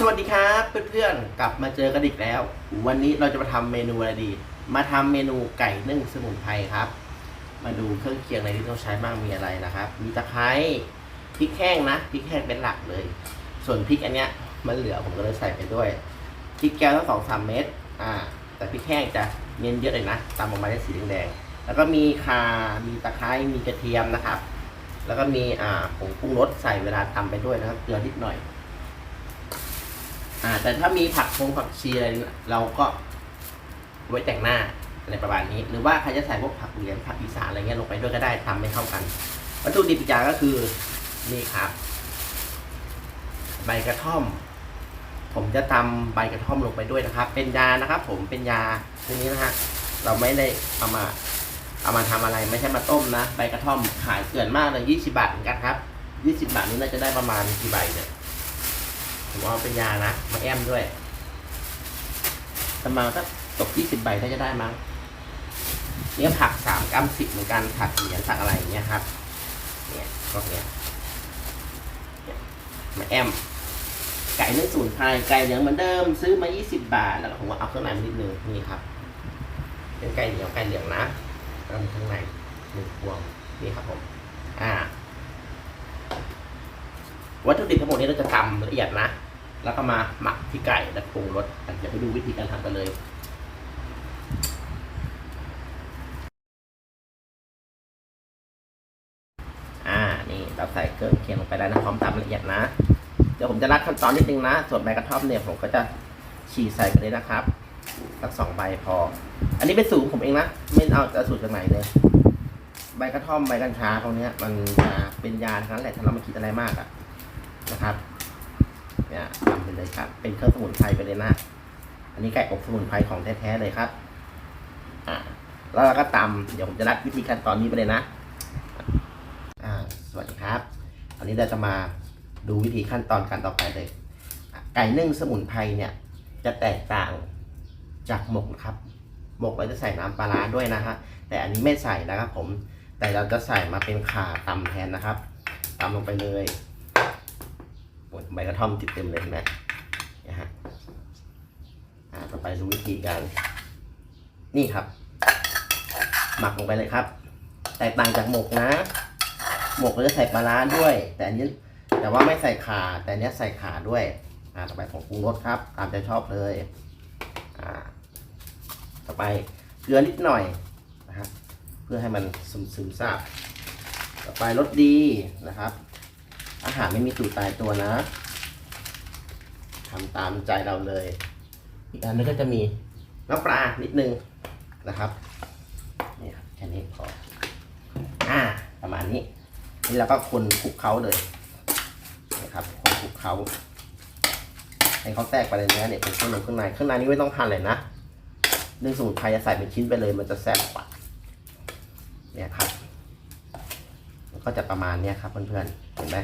สวัสดีครับเพื่อนๆกลับมาเจอกันอีกแล้ว วันนี้เราจะมาทำเมนูอะไรดี มาทำเมนูไก่นึ่งสมุนไพรครับ มาดูเครื่องเคียงอะไรที่ต้องใช้บ้างมีอะไรนะครับ มีตะไคร้พริกแห้งนะพริกแห้งเป็นหลักเลย ส่วนพริกอันเนี้ยมันเหลือผมก็เลยใส่ไปด้วยพริกแก้วทั้งสองสามเม็ดอ่า แต่พริกแห้งจะเน้นเยอะเลยนะตามออกมาได้สีแดงๆแล้วก็มีข่ามีตะไคร้มีกระเทียมนะครับ แล้วก็มีอ่าผงปรุงรสใส่เวลาทำไปด้วยนะครับเกลือนิดหน่อย อ่า แต่ถ้ามีผักพงผักชีอะไรเราก็ไว้แต่งหน้าอะไรประมาณนี้ หรือว่าใครจะใส่พวกผักเหลียงผักอีสานอะไรเงี้ยลงไปด้วยก็ได้ทำไม่เข้ากัน วัตถุดิบอีกอย่างก็คือนี่ครับ ใบกระท่อม ผมจะตำใบกระท่อมลงไปด้วยนะครับ เป็นยานะครับ ผมเป็นยาตัวนี้นะฮะเราไม่ได้เอามาเอามาทำอะไรไม่ใช่มาต้มนะ ใบกระท่อมขายเกลื่อนมากเลยยี่สิบาทเหมือนกันครับยี่สิบาทนี้น่าจะได้ประมาณกี่ใบเนี่ย ผมว่าเป็นยานะมาแอมด้วยประมาณสักตกยี่สิบใบถ้าจะได้มั้งเนี่ยผักสามกรัมสิบเหมือนกันผักเหรียญผักอะไรอย่างเงี้ยครับ เนี่ยพวกเนี้ยมาแอม ไก่เนื้อสูตรไทยไก่เหลืองเหมือนเดิม ซื้อมา 20 บาท แล้วผมว่าเอาเครื่องในมานิดนึงนี่ครับ เป็นไก่เหนียวไก่เหลืองนะแล้วมีข้างในหนึ่งพวงนี่ครับผม อ่า วัตถุดิบทั้งหมดนี้เราจะตำละเอียดนะ แล้วก็มาหมักที่ไก่แล้วปรุงรสเดี๋ยวไปดูวิธีการทำกันเลยอ่านี่เราใส่เครื่องเคียงลงไปแล้วนะพร้อมตำละเอียดนะ เดี๋ยวผมจะรัดขั้นตอนนิดนึงนะ ส่วนใบกระท่อมเนี่ยผมก็จะฉีกใส่ไปเลยนะครับสักสองใบพอ อันนี้เป็นสูตรของผมเองนะ ไม่เอาจะสูตรจากไหนเลย ใบกระท่อมใบกัญชาพวกเนี้ยมันจะเป็นยาทั้งนั้นแหละถ้าเราไม่คิดอะไรมากอะ นะครับเนี่ยทำไปเลยครับ เป็นเครื่องสมุนไพรไปเลยนะ อันนี้ไก่อบสมุนไพรของแท้ๆเลยครับอ่าแล้วเราก็ตำเดี๋ยวผมจะรัดวิธีการตอนนี้ไปเลยนะอ่าสวัสดีครับอันนี้เราจะมาดูวิธีขั้นตอนการต่อไปเลย ไก่นึ่งสมุนไพรเนี่ย จะแตกต่างจากหมกครับ หมกเราจะใส่น้ำปลาร้าด้วยนะฮะแต่อันนี้ไม่ใส่นะครับผมแต่เราจะใส่มาเป็นข่าตำแทนนะครับตำลงไปเลย ใบกระท่อมติดเต็มเลยนไหมนะฮะอ่าต่อไปดูวิธีการนี่ครับ หมักลงไปเลยครับ แตกต่างจากหมกนะ หมกเราจะใส่ปลาร้าด้วย แต่อันนี้แต่ว่าไม่ใส่ขาแต่อันเนี้ยใส่ขาด้วยอ่าต่อไปของปรุงรสครับ ตามใจชอบเลยอ่าต่อไปเกลือนิดหน่อยนะครับ เพื่อให้มันซึมซึมซาบต่อไปรสดีนะครับ อาหารไม่มีสูตรตายตัวนะทำตามใจเราเลย อีกอันนึงก็จะมีน้ำปลานิดนึงนะครับนี่ครับแค่นี้พออ่าประมาณนี้นี่เราก็คนคลุกเคล้าเลยนะครับคนคลุกเคล้าให้เขาแตกไปเลยเนื้อเนี่ยเป็นเครื่องในเครื่องในเครื่องในนี่ไม่ต้องหั่นเลยนะเรื่องสมุนไพรจะใส่เป็นชิ้นไปเลย มันจะแซ่บกว่าเนี่ยครับ ก็จะประมาณเนี้ยครับเพื่อนๆเห็นไหม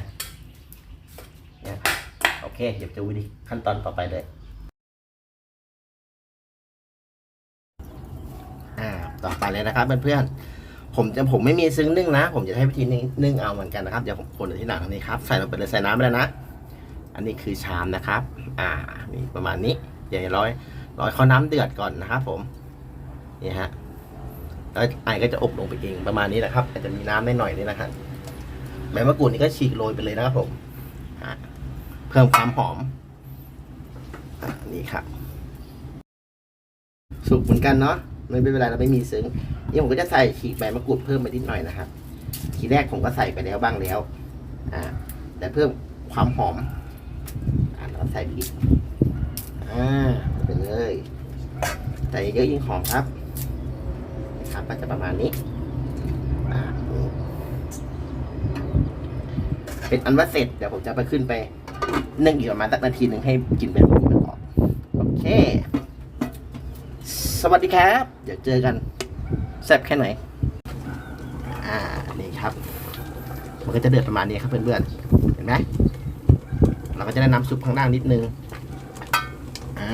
โอเคเดี๋ยวจะวิธีขั้นตอนต่อไปเลย อ่า ต่อไปเลยนะครับเพื่อนๆ ผมจะผมไม่มีซึ้งนึ่งนะ ผมจะให้วิธีนึ่งเอาเหมือนกันนะครับ เดี๋ยวผมคนที่หลังนี่ครับ ใส่ลงไปเลยใส่น้ำไปเลยนะ อันนี้คือชามนะครับ อ่า มีประมาณนี้เดี๋ยวร้อยร้อยเขาน้ำเดือดก่อนนะครับ ผม นี่ฮะ แล้วไอก็จะอบลงไปเองประมาณนี้นะครับ อาจจะมีน้ำได้หน่อยนี่นะครับใบมะกรูดนี่ก็ฉีกโรยไปเลยนะครับผม อ่า พิ่มความหอมอ่านี่ครับสุกเหมือนกันเนาะไม่เป็นไรเราไม่มีซึ้งนี่ผมก็จะใส่ฉีกใบมะกรูดเพิ่มไปนิดหน่อยนะครับ ทีแรกผมก็ใส่ไปแล้วบ้างแล้วอ่าแต่เพิ่มความหอมอ่าแล้วใส่พริกอ่าไปเลยใส่เยอะยิ่งหอมครับนะครับก็จะประมาณนี้อ่าเป็นอันว่าเสร็จเดี๋ยวผมจะไปขึ้นไป นึ่งอีกประมาณสักนาทีหนึ่งให้กลิ่นแบบนี้มันออก โอเค สวัสดีครับ เดี๋ยวเจอกันแซ่บแค่ไหน อ่า นี่ครับ มันก็จะเดือดประมาณนี้ครับเพื่อนๆ เห็นไหมเราก็จะได้น้ำซุปข้างล่างนิดนึง อ่า